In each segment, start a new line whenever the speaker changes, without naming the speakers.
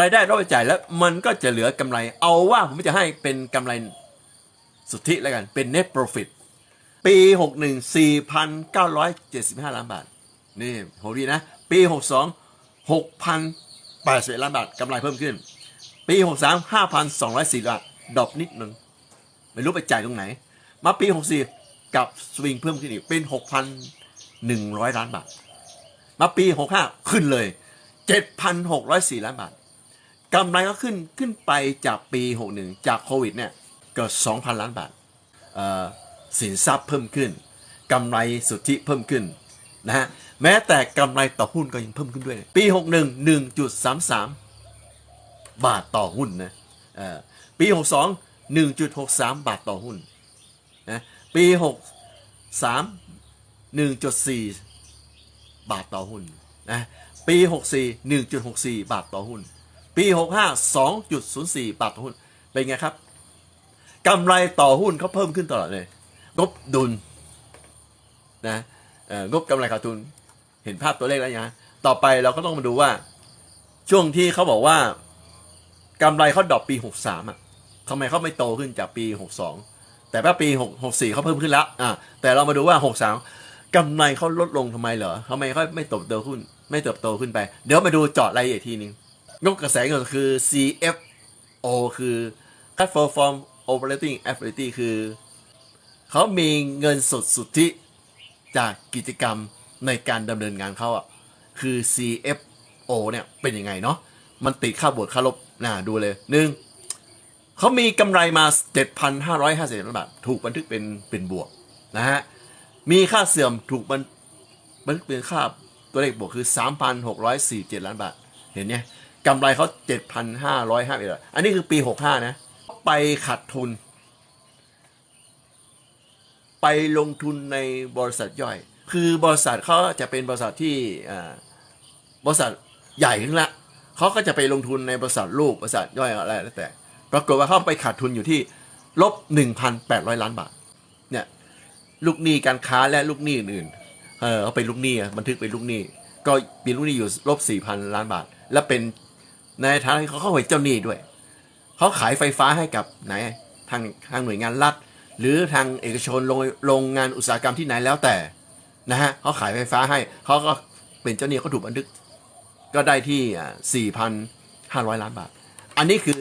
รายได้ลดไปจ่ายแล้วมันก็จะเหลือกำไร เอาว่าผมจะให้เป็นกำไรสุทธิแล้วกันเป็น net profit ปี 61 4,975 ล้านบาท นี่โหดีนะ ปี 62 6,081 ล้านบาทกำไรเพิ่มขึ้น ปี 63 5,204ล้านดอปนิดนึง ไม่รู้ไปจ่ายตรงไหน มาปี 64 กับสวิงเพิ่มขึ้นอีกเป็น 6,100 ล้านบาท มาปี 65 ขึ้นเลย 7,604 ล้านบาท กำไรก็ขึ้นขึ้นไปจากปี 61 จากโควิดเนี่ยเกิด2,000 ล้านบาทสินทรัพย์เพิ่มขึ้นกำไรสุทธิเพิ่มขึ้นนะฮะแม้แต่กำไรต่อหุ้นก็ยังเพิ่มขึ้นด้วย ปี 61 1.33 บาทต่อหุ้นนะเอ่อปี 62 1.63 บาทต่อหุ้นนะปี 63 1.4 บาทต่อหุ้นนะปี 64 1.64 บาทต่อหุ้น ปี 65 2.04 บาทต่อหุ้น เป็นไงครับกำไรต่อหุ้นเขาเพิ่มขึ้นตลอดเลย งบดุลนะงบกำไรขาดทุน เห็นภาพตัวเลขแล้วยังต่อไปเราก็ต้องมาดูว่า ช่วงที่เขาบอกว่ากำไรเขาดรอปปี 63อะทำไมเขาไม่โตขึ้นจากปี 62 แต่ว่าปี6 64เขาเพิ่มขึ้นแล้วอะแต่เรามาดูว่า 63กำไรเขาลดลงทำไมเหรอทำไมเขาไม่เติบโตขึ้น ไม่เติบโตขึ้นไป เดี๋ยวมาดูเจาะรายละเอียดทีนึง งบกระแสเงินคือ CFO คือ Cash Flow from Operating Activity คือ เขามีเงินสดสุทธิจากกิจกรรมในการดำเนินงานเขาอะ คือ CFO เนี่ยเป็นยังไงเนาะ มันติดค่าบวกค่าลบนะดูเลยหนึ่งเขามีกำไรมา 7,550ล้านบาท ถูกบันทึกเป็นเป็นบวกนะฮะ มีค่าเสื่อมถูกบันบันทึกเป็นค่าตัวเลขบวกคือ 3,647 ล้านบาท เห็นเนี่ย กำไรเขา7,551ล้านอันนี้คือปี65นะ ไปขาดทุน ไปลงทุนในบริษัทย่อย คือบริษัทเขาจะเป็นบริษัทที่อ่าบริษัทใหญ่ขึ้นละเขาก็จะไปลงทุนในบริษัทลูกบริษัทย่อยอะไรแล้วแต่ ปรากฏว่าเขาไปขาดทุนอยู่ที่ลบ1,800ล้านบาท เนี่ย ลูกหนี้การค้าและลูกหนี้อื่นเออเขาเป็นลูกหนี้บันทึกเป็นลูกหนี้ ก็มีลูกหนี้อยู่ลบ4,000ล้านบาท และเป็น ในทางที่เขาเข้าไปเจ้าหนี้ด้วย เขาขายไฟฟ้าให้กับไหนทางทางหน่วยงานรัฐ หรือทางเอกชนโรงโรงงานอุตสาหกรรมที่ไหนแล้วแต่นะฮะเขาขายไฟฟ้าให้เขาก็เป็นเจ้าหนี้เขาถูกบันทึก ก็ได้ที่สี่พันห้าร้อยล้านบาท อันนี้คือ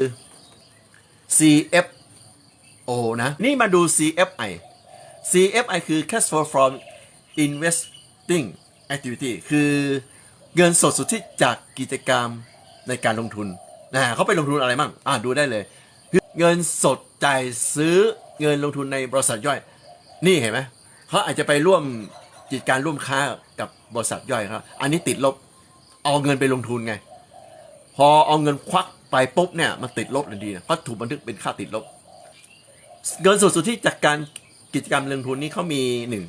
CFO นะ นี่มาดู CFI CFI คือ Cash Flow from Investing Activity คือเงินสดสุทธิจากกิจกรรม ในการลงทุนนะเขาไปลงทุนอะไรบ้างอ่าดูได้เลย เงินสดจ่ายซื้อเงินลงทุนในบริษัทย่อย นี่เห็นไหมเขาอาจจะไปร่วมกิจการร่วมค้ากับบริษัทย่อยครับอันนี้ติดลบเอาเงินไปลงทุนไง พอเอาเงินควักไปปุ๊บเนี่ยมันติดลบทันทีนะเพราะถูกบันทึกเป็นค่าติดลบ เงินสดสุดทธิจากการกิจกรรมลงทุนนี้เขามีหนึ่ง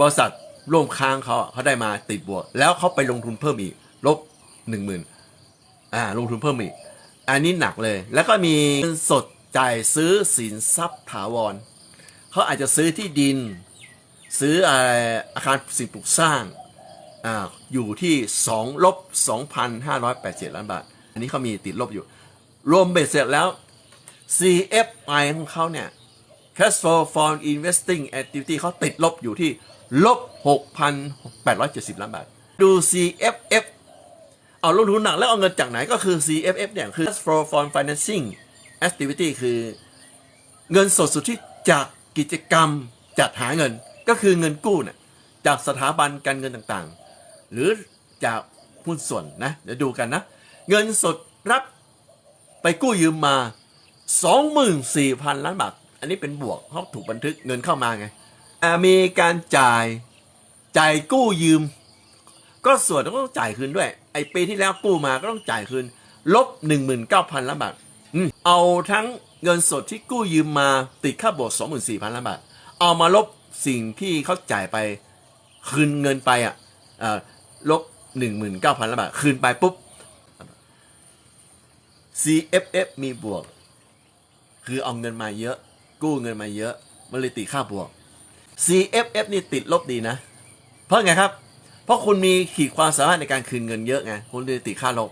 บริษัทร่วมค้างเขาเขาได้มาติดบวก แล้วเขาไปลงทุนเพิ่มอีกลบหนึ่งหมื่น อ่าลงทุนเพิ่มอีก อันนี้หนักเลย แล้วก็มีเงินสดจ่ายซื้อสินทรัพย์ถาวรเขาอาจจะซื้อที่ดิน ซื้ออาอาคารสิ่งปลูกสร้างอ่าอยู่ที่2ลบ2,587 ล้านบาท อันนี้เขามีติดลบอยู่ รวมเบ็ดเสร็จแล้ว CFI ของเขาเนี่ย Cash flow from investing activity เขาติดลบอยู่ที่ลบ6,870 ล้านบาท ดู CFF เอาลงทุนหนักแล้วเอาเงินจากไหนก็คือ CFF เนี่ย คือ Cash flow from financing activity คือเงินสดสุทธิจากกิจกรรมจัดหาเงินก็คือเงินกู้เนี่ยจากสถาบันการเงินต่างๆ หรือจากหุ้นส่วนนะ เดี๋ยวดูกันนะ เงินสดรับไปกู้ยืมมา 24,000 ล้านบาท อันนี้เป็นบวกเพราถูกบันทึกเงินเข้ามาไงมีการจ่ายจ่ายกู้ยืม ก็ส่วนก็ต้องจ่ายคืนด้วย ไอปีที่แล้วกู้มาก็ต้องจ่ายคืน ลบ 19,000ล้านบาทเอาทั้งเงินสดที่กู้ยืมมาติดค่าบวก24,000ล้านบาท เอามาลบสิ่งที่เขาจ่ายไปคืนเงินไปอะอ่าลบ 19,000ล้านบาท คืนไปปุ๊บ CFF มีบวก คือเอาเงินมาเยอะ กู้เงินมาเยอะมันเลยติดค่าบวก CFF นี่ติดลบดีนะ เพราะไงครับ เพราะคุณมีขีดความสามารถในการคืนเงินเยอะไงคุณเลยติดค่าลบ